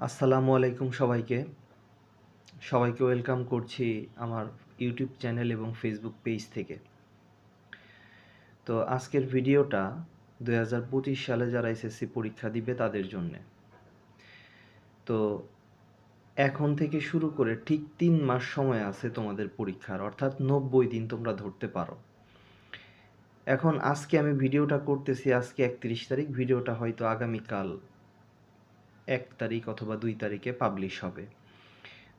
আসসালামু আলাইকুম সবাইকে। সবাইকে ওয়েলকাম করছি আমার ইউটিউব চ্যানেল এবং ফেসবুক পেজ থেকে। তো আজকের ভিডিওটা দুই হাজার পঁচিশ সালে যারা এসএসসি পরীক্ষা দিবে তাদের জন্যে। তো এখন থেকে শুরু করে ঠিক তিন মাস সময় আছে তোমাদের পরীক্ষার, অর্থাৎ নব্বই দিন তোমরা ধরতে পারো। এখন আজকে আমি ভিডিওটা করতেছি, আজকে একত্রিশ তারিখ, ভিডিওটা হয়তো আগামীকাল এক তারিখ অথবা দুই তারিখে পাবলিশ হবে।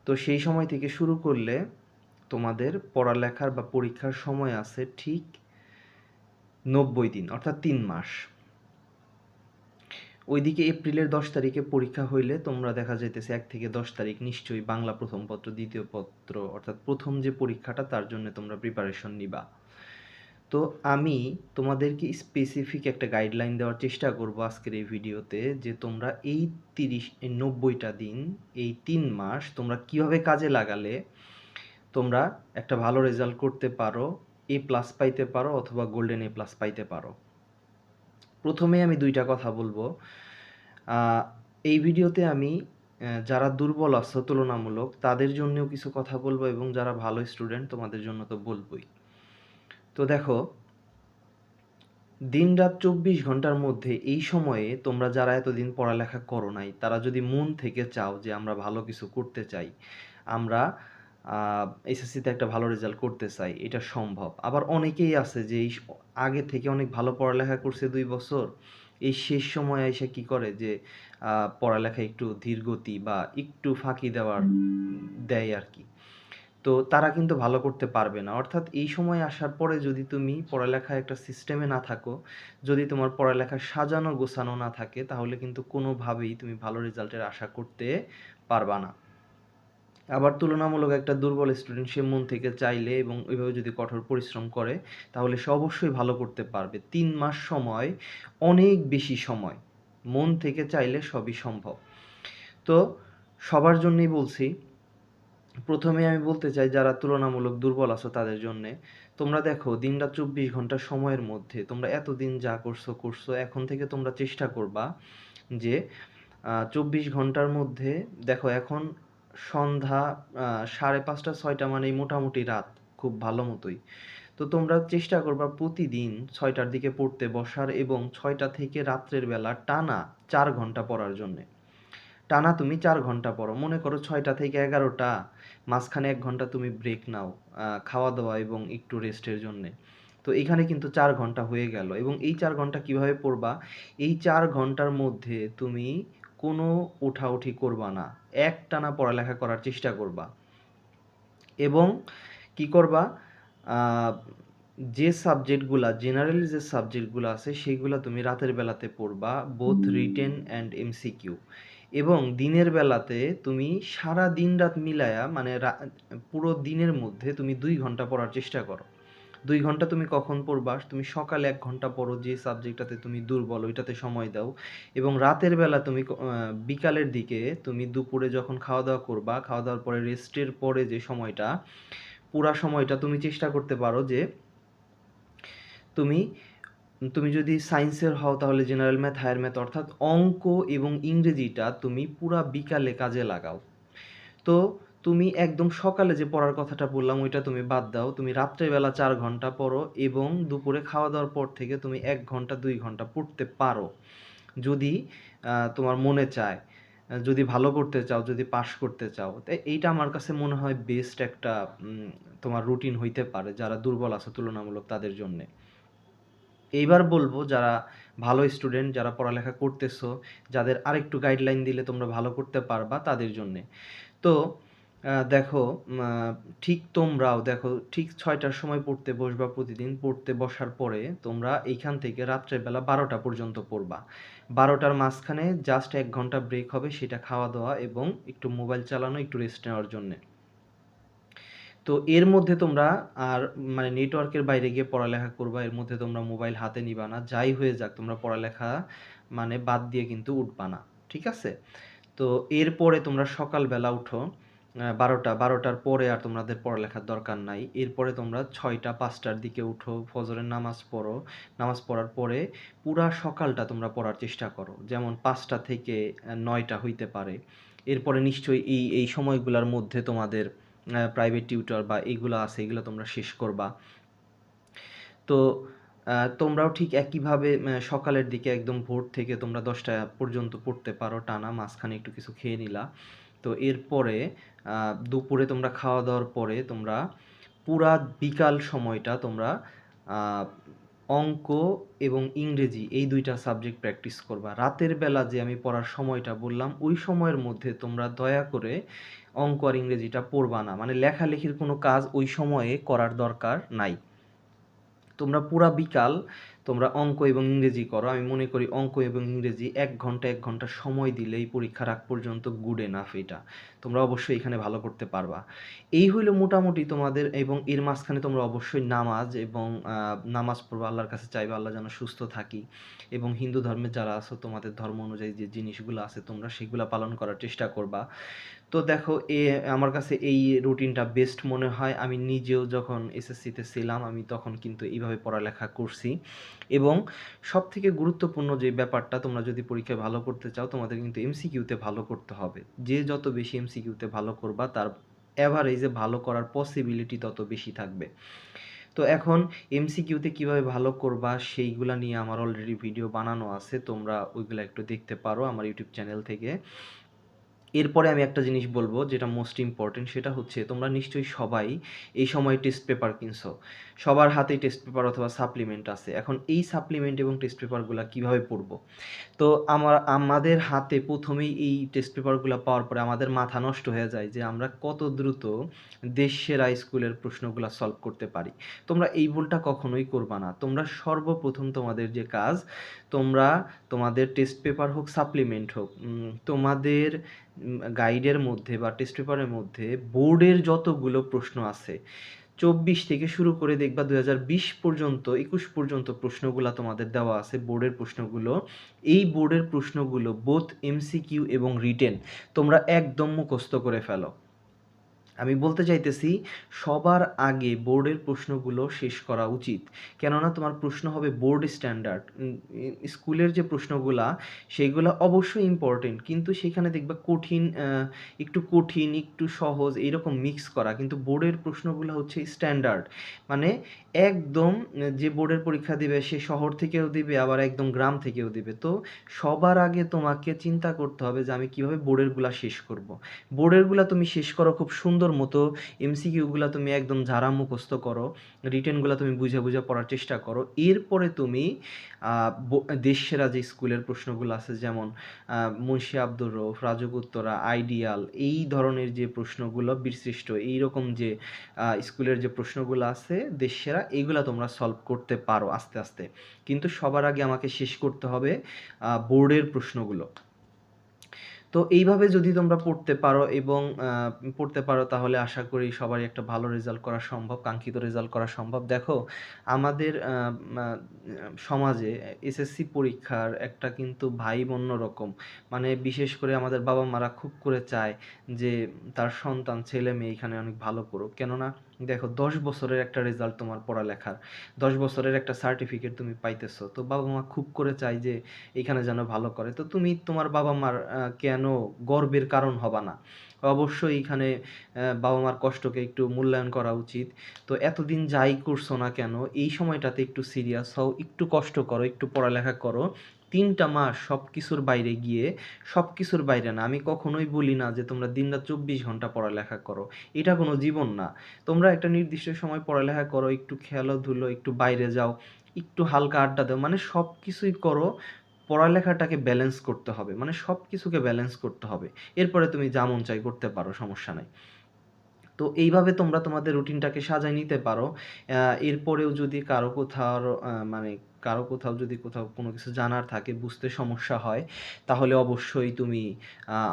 তো সেই সময় থেকে শুরু করলে তোমাদের পড়ালেখার বা পরীক্ষার সময় আছে ঠিক নব্বই দিন, অর্থাৎ তিন মাস। ওইদিকে এপ্রিলের দশ তারিখে পরীক্ষা হইলে তোমরা দেখা যাইতেছে এক থেকে দশ তারিখ নিশ্চয়ই বাংলা প্রথম পত্র দ্বিতীয় পত্র, অর্থাৎ প্রথম যে পরীক্ষাটা, তার জন্য তোমরা প্রিপারেশন নিবা। তো আমি তোমাদেরকে স্পেসিফিক একটা গাইডলাইন দেওয়ার চেষ্টা করব আজকের এই ভিডিওতে যে তোমরা এই তিরিশ নব্বইটা দিন, এই তিন মাস তোমরা কীভাবে কাজে লাগালে তোমরা একটা ভালো রেজাল্ট করতে পারো এ প্লাস পাইতে পারো অথবা গোল্ডেন এ প্লাস পাইতে পারো। প্রথমে আমি দুইটা কথা বলব। এই ভিডিওতে আমি যারা দুর্বল আছো তুলনামূলক তাদের জন্যও কিছু কথা বলব এবং যারা ভালো স্টুডেন্ট তোমাদের জন্য তো বলবোই। তো দেখো দিন রাত চব্বিশ ঘণ্টার মধ্যে এই সময়ে তোমরা যারা এতদিন পড়ালেখা করো নাই, তারা যদি মন থেকে চাও যে আমরা ভালো কিছু করতে চাই, আমরা এসএসসিতে একটা ভালো রেজাল্ট করতে চাই, এটা সম্ভব। আবার অনেকেই আছে যে এই আগে থেকে অনেক ভালো পড়ালেখা করছে দুই বছর, এই শেষ সময়ে এসে কি করে যে পড়ালেখা একটু ধীরগতি বা একটু ফাঁকি দেওয়ার দেয় আর কি। তো তারা কিন্তু ভালো করতে পারবে না। অর্থাৎ এই সময় আসার পরে যদি তুমি পড়ালেখায় একটা সিস্টেমে না থাকো, যদি তোমার পড়ালেখা সাজানো গোছানো না থাকে, তাহলে কিন্তু কোনোভাবেই তুমি ভালো রেজাল্টের আশা করতে পারবা না। আবার তুলনামূলক একটা দুর্বল স্টুডেন্ট সে মন থেকে চাইলে এবং ওইভাবে যদি কঠোর পরিশ্রম করে, তাহলে সে অবশ্যই ভালো করতে পারবে। তিন মাস সময় অনেক বেশি সময়। মন থেকে চাইলে সবই সম্ভব। তো সবার জন্যই বলছি প্রথমে আমি বলতে চাই, যারা তুলনামূলক দুর্বল আছো তাদের জন্যে, তোমরা দেখো দিনটা চব্বিশ ঘণ্টা সময়ের মধ্যে তোমরা এতদিন যা করছ করছ, এখন থেকে তোমরা চেষ্টা করবা যে চব্বিশ ঘণ্টার মধ্যে দেখো এখন সন্ধ্যা সাড়ে পাঁচটা, ছয়টা মানে মোটামুটি রাত, খুব ভালো মতোই। তো তোমরা চেষ্টা করবা প্রতিদিন ছয়টার দিকে পড়তে বসার এবং ছয়টা থেকে রাত্রের বেলা টানা চার ঘণ্টা পড়ার জন্যে। টানা তুমি চার ঘণ্টা পড়ো। মনে করো ছয়টা থেকে এগারোটা, মাঝখানে এক ঘণ্টা তুমি ব্রেক নাও খাওয়া দাওয়া এবং একটু রেস্টের জন্যে। তো এখানে কিন্তু চার ঘণ্টা হয়ে গেল এবং এই চার ঘণ্টা কীভাবে পড়বা? এই চার ঘণ্টার মধ্যে তুমি কোনো উঠাউঠি করবা না। এক টানা পড়ালেখা করার চেষ্টা করবা। এবং কি করবা? যে সাবজেক্টগুলা জেনারেলি যে সাবজেক্টগুলো আছে সেইগুলা তুমি রাতের বেলাতে পড়বা বোথ রিটেন অ্যান্ড এমসিকিউ এবং দিনের বেলাতে তুমি সারা দিন রাত মিলায়া মানে পুরো দিনের মধ্যে তুমি দুই ঘণ্টা পড়ার চেষ্টা করো। দুই ঘণ্টা তুমি কখন পড়বা? তুমি সকালে এক ঘণ্টা পড়ো, যে সাবজেক্টটাতে তুমি দুর্বল, ওইটাতে সময় দাও। এবং রাতের বেলা তুমি বিকালের দিকে তুমি দুপুরে যখন খাওয়া দাওয়া করবা খাওয়া দাওয়ার পরে রেস্টের পরে যে সময়টা, পুরা সময়টা তুমি চেষ্টা করতে পারো যে, তুমি তুমি যদি সায়েন্সের হও তাহলে জেনারেল ম্যাথ, হায়ার ম্যাথ অর্থাৎ অঙ্ক এবং ইংরেজিটা তুমি পুরা বিকালে কাজে লাগাও। তো তুমি একদম সকালে যে পড়ার কথাটা বললাম, ওইটা তুমি বাদ দাও। তুমি রাত্রেবেলা চার ঘণ্টা পড়ো এবং দুপুরে খাওয়া দাওয়ার পর থেকে তুমি এক ঘণ্টা, দুই ঘণ্টা পড়তে পারো। যদি তোমার মনে চায়, যদি ভালো করতে চাও, যদি পাশ করতে চাও। তাই এইটা আমার কাছে মনে হয় বেস্ট একটা তোমার রুটিন হইতে পারে, যারা দুর্বল আছে তুলনামূলক তাদের জন্যে। এইবার বলব, যারা ভালো স্টুডেন্ট যারা পড়ালেখা করতেছো, যাদের আরেকটু গাইডলাইন দিলে তোমরা ভালো করতে পারবা তাদের জন্যে। তো দেখো ঠিক তোমরাও, দেখো, ঠিক ছয়টার সময় পড়তে বসবা প্রতিদিন, পড়তে বসার পরে তোমরা এইখান থেকে রাত্রেবেলা বারোটা পর্যন্ত পড়বা। বারোটার মাঝখানে জাস্ট এক ঘণ্টা ব্রেক হবে, সেটা খাওয়া দাওয়া এবং একটু মোবাইল চালানো, একটু রেস্ট নেওয়ার জন্যে। তো এর মধ্যে তোমরা আর মানে নেটওয়ার্কের বাইরে গিয়ে পড়ালেখা করবা, এর মধ্যে তোমরা মোবাইল হাতে নিবা না, যাই হয়ে যাক, তোমরা পড়ালেখা মানে বাদ দিয়ে কিন্তু উঠবা না, ঠিক আছে? তো এরপরে তোমরা সকালবেলা উঠো বারোটা, বারোটার পরে আর তোমাদের পড়ালেখার দরকার নাই, এরপরে তোমরা ছয়টা, পাঁচটার দিকে উঠো, ফজরের নামাজ পড়ো, নামাজ পড়ার পরে পুরা সকালটা তোমরা পড়ার চেষ্টা করো, যেমন পাঁচটা থেকে নয়টা হইতে পারে, এরপরে নিশ্চয়ই এই এই সময়গুলোর মধ্যে তোমাদের প্রাইভেট টিউটর বা এইগুলো আছে, এগুলো তোমরা শেষ করবা। তো তোমরাও ঠিক একইভাবে সকালের দিকে একদম ভোর থেকে তোমরা দশটা পর্যন্ত পড়তে পারো, টানা মাঝখানে একটু কিছু খেয়ে নিলা। তো এরপরে দুপুরে তোমরা খাওয়া দাওয়ার পরে তোমরা পুরা বিকাল সময়টা তোমরা অঙ্ক এবং ইংরেজি এই দুইটা সাবজেক্ট প্র্যাকটিস করবা। রাতের বেলা যে আমি পড়ার সময়টা বললাম, ওই সময়ের মধ্যে তোমরা দয়া করে অঙ্ক আর ইংরেজিটা পড়বা না। মানে লেখালেখির কোনো কাজ ওই সময়ে করার দরকার নাই। তোমরা পুরা বিকাল তোমরা অঙ্ক এবং ইংরেজি করো। আমি মনে করি অঙ্ক এবং ইংরেজি এক ঘণ্টা এক ঘণ্টা সময় দিলেই পরীক্ষার আগ পর্যন্ত গুড এনাফ এটা। তোমরা অবশ্যই এখানে ভালো করতে পারবা। এই হইল মোটামুটি তোমাদের এবং এর মাঝখানে তোমরা অবশ্যই নামাজ এবং নামাজ পড়বা, আল্লাহর কাছে চাইবা আল্লাহ যেন সুস্থ থাকি এবং হিন্দু ধর্মে যারা আছো, তোমাদের ধর্ম অনুযায়ী যে জিনিসগুলো আছে তোমরা সেগুলো পালন করার চেষ্টা করবা। তো দেখো, এ, আমার কাছে এই রুটিনটা বেস্ট মনে হয়। আমি নিজেও যখন এসএসসিতে ছিলাম, আমি তখন কিন্তু এইভাবে পড়ালেখা করছি। এবং সব থেকে গুরুত্বপূর্ণ যে ব্যাপারটা তোমরা যদি পরীক্ষায় ভালো করতে চাও, তোমাদের কিন্তু এমসিকিউতে ভালো করতে হবে। যে যত বেশি এমসিকিউতে ভালো করবা, তার অ্যাভারেজে ভালো করার পসিবিলিটি তত বেশি থাকবে। তো এখন এমসিকিউতে কীভাবে ভালো করবা, সেইগুলা নিয়ে আমার অলরেডি ভিডিও বানানো আছে, তোমরা ওইগুলো একটু দেখতে পারো আমার ইউটিউব চ্যানেল থেকে। এরপরে আমি একটা জিনিস বলব যেটা মোস্ট ইম্পর্টেন্ট সেটা হচ্ছে তোমরা নিশ্চয়ই সবাই এই সময় টেস্ট পেপার কিনছো। সবার হাতেই টেস্ট পেপার অথবা সাপ্লিমেন্ট আছে। এখন এই সাপ্লিমেন্ট এবং টেস্ট পেপারগুলো কীভাবে পড়ব? তো আমার, আমাদের হাতে প্রথমেই এই টেস্ট পেপারগুলো পাওয়ার পরে আমাদের মাথা নষ্ট হয়ে যায় যে আমরা কত দ্রুত দেশ সেরা স্কুলের প্রশ্নগুলো সলভ করতে পারি। তোমরা এই ভুলটা কখনোই করবা না। তোমরা সর্বপ্রথম তোমাদের যে কাজ, তোমরা তোমাদের টেস্ট পেপার হোক সাপ্লিমেন্ট হোক তোমাদের গাইডের মধ্যে বা টেস্ট পেপারের মধ্যে বোর্ডের যতগুলো প্রশ্ন আছে, চব্বিশ থেকে শুরু করে দেখবা দুই হাজার বিশ পর্যন্ত, একুশ পর্যন্ত প্রশ্নগুলো তোমাদের দেওয়া আছে বোর্ডের প্রশ্নগুলো। এই বোর্ডের প্রশ্নগুলো বোথ এমসিকিউ এবং রিটেন তোমরা একদম মুখস্থ করে ফেলো। আমি বলতে চাইতেছি, সবার আগে বোর্ডের প্রশ্নগুলো শেষ করা উচিত। কেননা তোমার প্রশ্ন হবে বোর্ড স্ট্যান্ডার্ড। স্কুলের যে প্রশ্নগুলা সেইগুলো অবশ্যই ইম্পর্টেন্ট কিন্তু সেখানে দেখবা কঠিন একটু কঠিন, একটু সহজ এইরকম মিক্স করা। কিন্তু বোর্ডের প্রশ্নগুলো হচ্ছে স্ট্যান্ডার্ড। মানে একদম যে বোর্ডের পরীক্ষা দিবে, সে শহর থেকেও দিবে, আবার একদম গ্রাম থেকেও দিবে। তো সবার আগে তোমাকে চিন্তা করতে হবে যে আমি কীভাবে বোর্ডেরগুলা শেষ করব। বোর্ডেরগুলা তুমি শেষ করো খুব সুন্দর মতো এমসিকিউগুলা তুমি একদম ঝাড়া মুখস্থ করো রিটেনগুলা তুমি বুঝে বুঝে পড়ার চেষ্টা করো। এরপরে তুমি আহ, ব- দেশ সেরা যে স্কুলের প্রশ্নগুলো আছে যেমন মুন্সি আব্দুর রৌফ রাজুক উত্তরা আইডিয়াল এই ধরনের যে প্রশ্নগুলো বীরশ্রেষ্ঠ এইরকম যে স্কুলের যে প্রশ্নগুলো আছে দেশ সেরা এইগুলা তোমরা সলভ করতে পারো আস্তে আস্তে। কিন্তু সবার আগে আমাকে শেষ করতে হবে বোর্ডের প্রশ্নগুলো। তো এইভাবে যদি তোমরা পড়তে পারো এবং পড়তে পারো তাহলে আশা করি সবারই একটা ভালো রেজাল্ট করা সম্ভব, কাঙ্ক্ষিত রেজাল্ট করা সম্ভব। দেখো, আমাদের সমাজে এসএসসি পরীক্ষার একটা কিন্তু ভাইব অন্যরকম। মানে বিশেষ করে আমাদের বাবা মারা খুব করে চায় যে, তার সন্তান ছেলে মেয়ে এখানে অনেক ভালো করুক কেননা দেখো, দশ বছরের একটা রেজাল্ট তোমার পড়ালেখার, দশ বছরের একটা সার্টিফিকেট তুমি পাইতেছো। তো বাবা মা খুব করে চায় যে, এখানে যেন ভালো করে। তো তুমি তোমার বাবা মার কেন গর্বের কারণ হবা না? অবশ্যই এখানে বাবা মার কষ্টকে একটু মূল্যায়ন করা উচিত। তো এতদিন যাই করছ না কেন, এই সময়টাতে একটু সিরিয়াস হও, একটু কষ্ট করো, একটু পড়ালেখা করো। তিনটা মাস সব কিছুর বাইরে গিয়ে সব কিছুর বাইরে না, আমি কখনোই বলি না যে তোমরা দিনরাত চব্বিশ ঘণ্টা পড়ালেখা করো। এটা কোনো জীবন না। তোমরা একটা নির্দিষ্ট সময় পড়ালেখা করো, একটু খেলাধুলো, একটু বাইরে যাও, একটু হালকা আড্ডা দাও মানে সব কিছুই করো, পড়ালেখাটাকে ব্যালেন্স করতে হবে মানে সব কিছুকে ব্যালেন্স করতে হবে। এরপরে তুমি যা মন চাই করতে পারো, সমস্যা নাই। তো এইভাবে তোমরা তোমাদের রুটিনটাকে সাজায় নিতে পারো। এরপরেও যদি কারও কোথাও মানে কারও কোথাও যদি কোথাও কোনো কিছু জানার থাকে, বুঝতে সমস্যা হয়, তাহলে অবশ্যই তুমি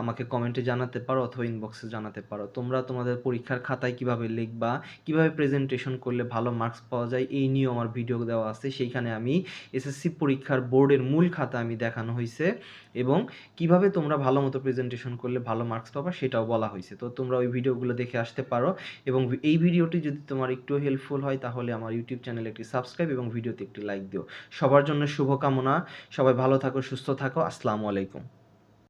আমাকে কমেন্টে জানাতে পারো অথবা ইনবক্সে জানাতে পারো। তোমরা তোমাদের পরীক্ষার খাতায় কীভাবে লিখবা, কীভাবে প্রেজেন্টেশন করলে ভালো মার্কস পাওয়া যায়, এই নিয়েও আমার ভিডিও দেওয়া আছে। সেইখানে আমি এসএসসি পরীক্ষার বোর্ডের মূল খাতা আমি দেখানো হয়েছে এবং কীভাবে তোমরা ভালো মতো প্রেজেন্টেশন করলে ভালো মার্কস পাবা সেটাও বলা হয়েছে তো তোমরা ওই ভিডিওগুলো দেখে আসতে পারো এবং এই ভিডিওটি যদি তোমার একটু হেল্পফুল হয়, তাহলে আমার ইউটিউব চ্যানেলে একটি সাবস্ক্রাইব এবং ভিডিওতে একটি লাইক দিও। সবার জন্য শুভকামনা। সবাই ভালো থাকো সুস্থ থাকো। আসসালামু আলাইকুম।